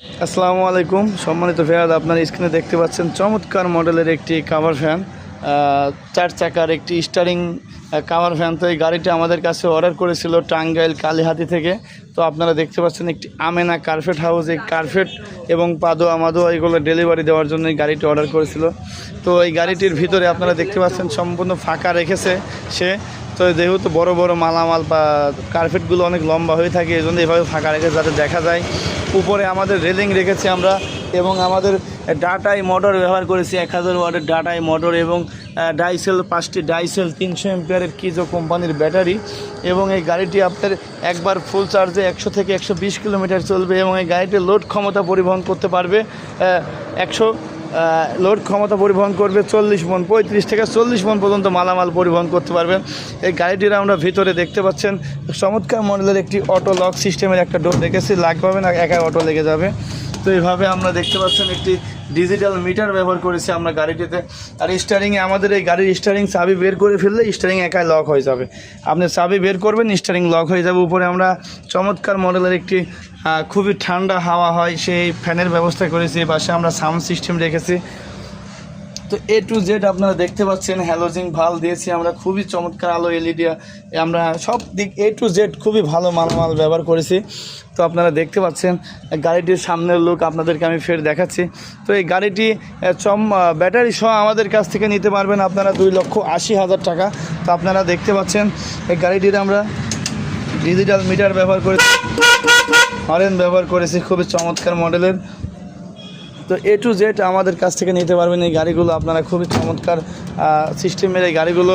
আসসালামু আলাইকুম। সম্মানিত ফেয়াদ আপনার স্ক্রিনে দেখতে পাচ্ছেন চমৎকার মডেলের একটি কাভার ফ্যান চার চাকার একটি স্টারিং কাভার ফ্যান তো এই গাড়িটি আমাদের কাছে অর্ডার করেছিল টাঙ্গাইল কালীহাতি থেকে। তো আপনারা দেখতে পাচ্ছেন একটি আমেনা কার্পেট হাউস এই কার্পেট এবং পাদোয়া মাদোয়া এগুলো ডেলিভারি দেওয়ার জন্য এই গাড়িটি অর্ডার করেছিল। তো এই গাড়িটির ভিতরে আপনারা দেখতে পাচ্ছেন সম্পূর্ণ ফাঁকা রেখেছে সে। তো যেহেতু বড় বড় মালামাল বা কার্পেটগুলো অনেক লম্বা হয়ে থাকে এই জন্য এভাবে ফাঁকা রেখে যাতে দেখা যায়। উপরে আমাদের রেলিং রেখেছি আমরা। এবং আমাদের ডাটাই মোটর ব্যবহার করেছি এক হাজার ওয়াটের ডাটাই মোটর এবং ডাইসেল পাঁচটি ডাইসেল তিনশো এমপিয়ারের কিজো কোম্পানির ব্যাটারি এবং এই গাড়িটি আপনার একবার ফুল চার্জে একশো থেকে একশো বিশ কিলোমিটার চলবে এবং এই গাড়িটির লোড ক্ষমতা পরিবহন করতে পারবে একশো লোড ক্ষমতা পরিবহন করবে চল্লিশ মন, পঁয়ত্রিশ থেকে চল্লিশ মন পর্যন্ত মালামাল পরিবহন করতে পারবেন এই গাড়িটির আমরা ভিতরে দেখতে পাচ্ছেন, চমৎকার মডেলের একটি অটো লক সিস্টেমের একটা ডোর দেখেছি, লাগবে না একা অটো লেগে যাবে। তো এইভাবে আমরা দেখতে পাচ্ছেন একটি ডিজিটাল মিটার ব্যবহার করেছি আমরা গাড়িটিতে। আর স্টারিংয়ে আমাদের এই গাড়ির স্টারিং চাবি বের করে ফেললে স্টারিং একাই লক হয়ে যাবে। আপনি চাবি বের করবেন স্টারিং লক হয়ে যাবে। উপরে আমরা চমৎকার মডেলের একটি খুবই ঠান্ডা হাওয়া হয়, সেই ফ্যানের ব্যবস্থা করেছি। পাশে আমরা সাউন্ড সিস্টেম রেখেছি। তো এ টু জেড আপনারা দেখতে পাচ্ছেন হ্যালোজিং ভালো দিয়েছি আমরা, খুবই চমৎকার আলো এলইডি আমরা সব দিক এ টু জেড খুবই ভালো মালামাল ব্যবহার করেছি। তো আপনারা দেখতে পাচ্ছেন, গাড়িটির সামনের লুক আপনাদেরকে আমি ফের দেখাচ্ছি। তো এই গাড়িটি চম ব্যাটারি সহ আমাদের কাছ থেকে নিতে পারবেন আপনারা দুই লক্ষ আশি হাজার টাকা। তো আপনারা দেখতে পাচ্ছেন, এই গাড়িটির আমরা ডিজিটাল মিটার ব্যবহার করেছি, হরেন ব্যবহার করেছি, খুবই চমৎকার মডেলের তো এ টু জেড আমাদের কাছ থেকে নিতে পারবেন এই গাড়িগুলো। আপনারা খুবই চমৎকার সিস্টেমের এই গাড়িগুলো